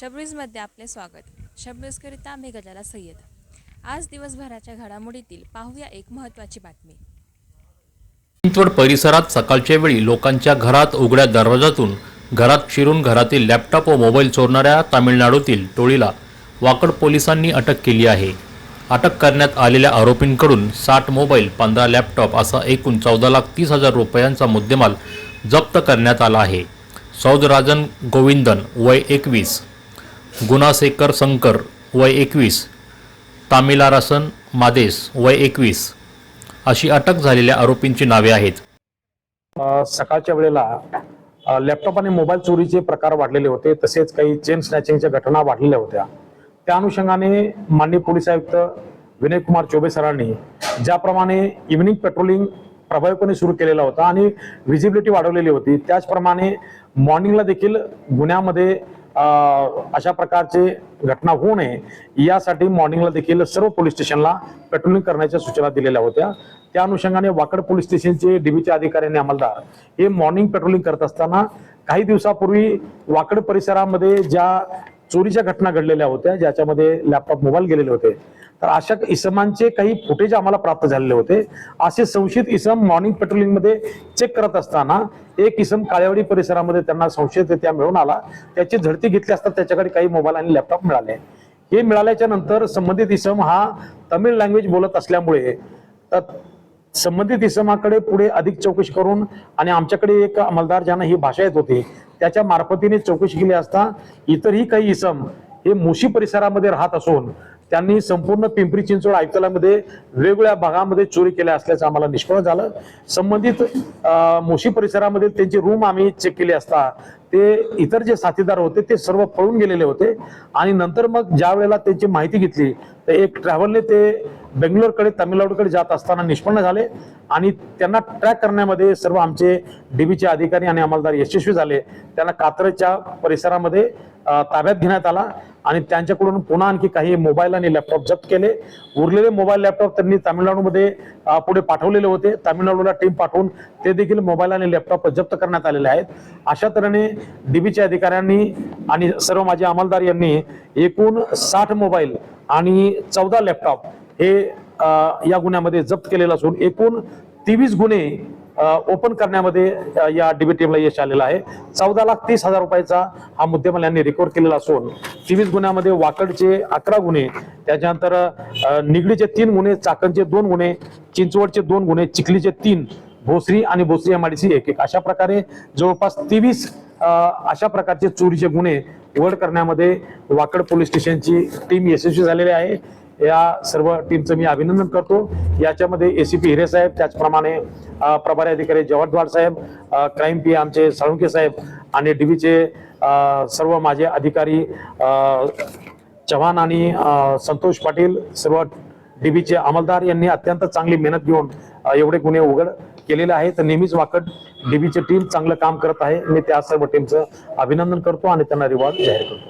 शबरीजमध्ये आपले स्वागत. शबरीजकरिता मी गजाला सय्यद. आज दिवसभराच्या घडामोडीतील पाहूया एक महत्त्वाची बातमी. चिंचवड परिसरात सकाळच्या वेळी लोकांच्या घरात उघड्या दरवाजातून घरात शिरून घरातील लॅपटॉप व मोबाईल चोरणाऱ्या तामिळनाडूतील टोळीला वाकड पोलिसांनी अटक केली आहे. अटक करण्यात आलेल्या आरोपींकडून साठ मोबाईल पंधरा लॅपटॉप असा एकूण चौदा लाख तीस हजार रुपयांचा मुद्देमाल जप्त करण्यात आला आहे. सौदराजन गोविंदन वय एकवीस. गुणासेकर शंकर वय एकवीस. तामिलारासन मादेस वय एकवीस. अशी अटक झालेल्या आरोपींची नावे आहेत. सकाळच्या वेळेला लॅपटॉप आणि मोबाईल चोरीचे प्रकार वाढलेले होते. तसेच काही चेन स्नॅचिंगच्या घटना वाढलेल्या होत्या. त्या अनुषंगाने माननीय पोलीस आयुक्त विनय कुमार चौबे सरांनी ज्याप्रमाणे इव्हिनिंग पेट्रोलिंग प्रभावीपणे सुरू केलेला होता आणि व्हिजिबिलिटी वाढवलेली होती. त्याचप्रमाणे मॉर्निंगला देखील गुन्ह्यामध्ये अशा प्रकारचे घटना होऊ नये यासाठी मॉर्निंगला देखील सर्व पोलीस स्टेशनला पेट्रोलिंग करण्याच्या सूचना दिलेल्या होत्या. त्या अनुषंगाने वाकड पोलीस स्टेशनचे डीबीचे अधिकारी आणि अंमलदार हे मॉर्निंग पेट्रोलिंग करत असताना काही दिवसापूर्वी वाकड परिसरामध्ये ज्या चोरीच्या घटना घडलेल्या होत्या ज्याच्यामध्ये लॅपटॉप मोबाईल गेलेले होते तर अशा इसमांचे काही फुटेज आम्हाला प्राप्त झालेले होते. असे संशयित इसम मॉर्निंग पेट्रोलिंगमध्ये चेक करत असताना एक इसम काळेवाडी परिसरामध्ये त्यांना संशयितरित्या मिळून आला. त्याची झडती घेतली असता त्याच्याकडे काही मोबाईल आणि लॅपटॉप मिळाले. हे मिळाल्याच्या नंतर संबंधित इसम हा तमिळ लँग्वेज बोलत असल्यामुळे तर संबंधित इसमाकडे पुढे अधिक चौकशी करून आणि आमच्याकडे एक अंमलदार ज्यांना ही भाषा येत होती त्याच्या मार्फतीने चौकशी केली असता इतरही काही इसम हे मुशी परिसरामध्ये राहत असून त्यांनी संपूर्ण पिंपरी चिंचवड आयुक्तालयामध्ये वेगवेगळ्या भागामध्ये चोरी केल्या असल्याचं आम्हाला निष्पन्न झालं. संबंधित मोशी परिसरामध्ये त्यांची रूम आम्ही चेक केली असता ते इतर जे साथीदार होते ते सर्व पळून गेलेले होते. आणि नंतर मग ज्या वेळेला त्यांची माहिती घेतली तर एक ट्रॅव्हलने ते बेंगलोरकडे तामिळनाडूकडे जात असताना निष्पन्न झाले. आणि त्यांना ट्रॅक करण्यामध्ये सर्व आमचे डीबीचे अधिकारी आणि अंमलदार यशस्वी झाले. त्यांना कात्रच्या परिसरामध्ये ताब्यात घेण्यात आला. आणि त्यांच्याकडून पुन्हा आणखी काही मोबाईल आणि लॅपटॉप जप्त केले. उरलेले मोबाईल लॅपटॉप त्यांनी तामिळनाडूमध्ये पुढे पाठवलेले होते. तामिळनाडूला टीम पाठवून ते देखील मोबाईल आणि लॅपटॉप जप्त करण्यात आलेले आहेत. अशा तऱ्हेने डीबीच्या अधिकाऱ्यांनी आणि सर्व माझे अंमलदार यांनी एकूण साठ मोबाईल आणि चौदा लॅपटॉप हे या गुन्ह्यामध्ये जप्त केलेलं असून एकूण तेवीस गुन्हे ओपन करण्यामध्ये या डीबी टीमला यश आलेलं आहे. चौदा लाख तीस हजार रुपयाचा हा मुद्देमाल यांनी रिकव्हर केलेला असून तेवीस गुन्ह्यामध्ये वाकडचे अकरा गुन्हे त्याच्यानंतर निगडीचे तीन गुन्हे चाकणचे दोन गुन्हे चिंचवडचे दोन गुन्हे चिखलीचे तीन भोसरी आणि भोसरी एमआडीसी एक एक. अशा प्रकारे जवळपास तेवीस अशा प्रकारचे चोरीचे गुन्हे उघड करण्यामध्ये वाकड पोलीस स्टेशनची टीम यशस्वी झालेली आहे. या सर्व टीमचं मी अभिनंदन करतो. याच्यामध्ये एसीपी हिरे साहेब त्याचप्रमाणे प्रभारी अधिकारी जवाहरद्वार साहेब क्राईम पी आमचे साळुंके साहेब आणि डीबीचे सर्व माझे अधिकारी चव्हाण आणि संतोष पाटील सर्व डीबीचे अंमलदार यांनी अत्यंत चांगली मेहनत घेऊन एवढे गुन्हे उघड केलेले आहेत. तर नेहमीच वाकड डीबीची टीम चांगलं काम करत आहे. मी त्या सर्व टीमचं अभिनंदन करतो आणि त्यांना रिवॉर्ड जाहीर करतो.